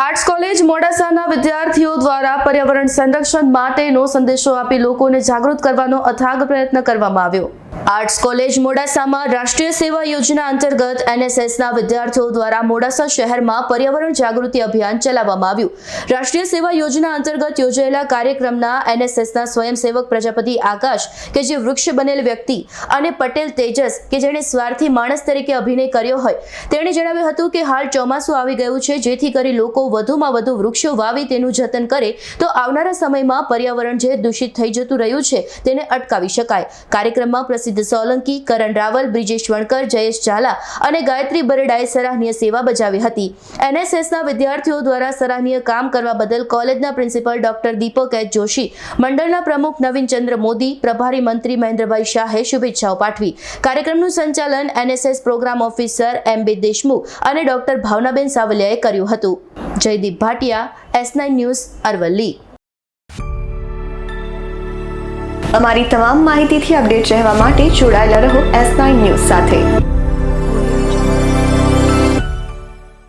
Arts college મોડાસાના વિદ્યાર્થીઓ દ્વારા પર્યાવરણ સંરક્ષણ માટેનો સંદેશો આપી લોકોને જાગૃત કરવાનો અથાગ પ્રયત્ન કરવામાં આવ્યો. આર્ટ્સ કોલેજ મોડાસામાં રાષ્ટ્રીય સેવા યોજના અંતર્ગત એનએસએસના વિદ્યાર્થીઓ દ્વારા મોડાસા શહેરમાં પર્યાવરણ જાગૃતિ અભિયાન ચલાવવામાં આવ્યું. રાષ્ટ્રીય સેવા યોજના અંતર્ગત યોજાયેલા કાર્યક્રમના એનએસએસના સ્વયંસેવક પ્રજાપતિ આકાશ, કે જે વૃક્ષ બનેલ વ્યક્તિ, અને પટેલ તેજસ, કે જેણે સ્વાર્થી માણસ તરીકે અભિનય કર્યો હોય. તેણે જણાવ્યું હતું કે હાલ ચોમાસું આવી ગયું છે, જેથી કરી લોકો વધુમાં વધુ વૃક્ષો વાવી તેનું જતન કરે, તો આવનારા સમયમાં પર્યાવરણ જે દૂષિત થઈ જતું રહ્યું છે, તેને અટકાવી શકાય. કાર્યક્રમમાં પ્રસિદ્ધ સોલંકી, કરણ રાવલ, બ્રિજેશ વણકર, જયેશ ઝાલા અને ગાયત્રી બરડાએ સરાહનીય સેવા બજાવી હતી. એનએસએસના વિદ્યાર્થીઓ દ્વારા સરાહનીય કામ કરવા બદલ કોલેજના principal doctor Deepak H Joshi, મંડળના પ્રમુખ નવીનચંદ્ર મોદી, પ્રભારી મંત્રી મહેન્દ્રભાઈ શાહે શુભેચ્છાઓ પાઠવી. કાર્યક્રમનું સંચાલન NSS program officer M B Deshmukh અને ડોક્ટર ભાવનાબેન સાવલિયાએ કર્યું હતું. Jaydeep Bhatia, S nine news, Aravalli. અમારી તમામ માહિતીથી અપડેટ રહેવા માટે જોડાયેલા રહો એસ નાઇન ન્યૂઝ સાથે.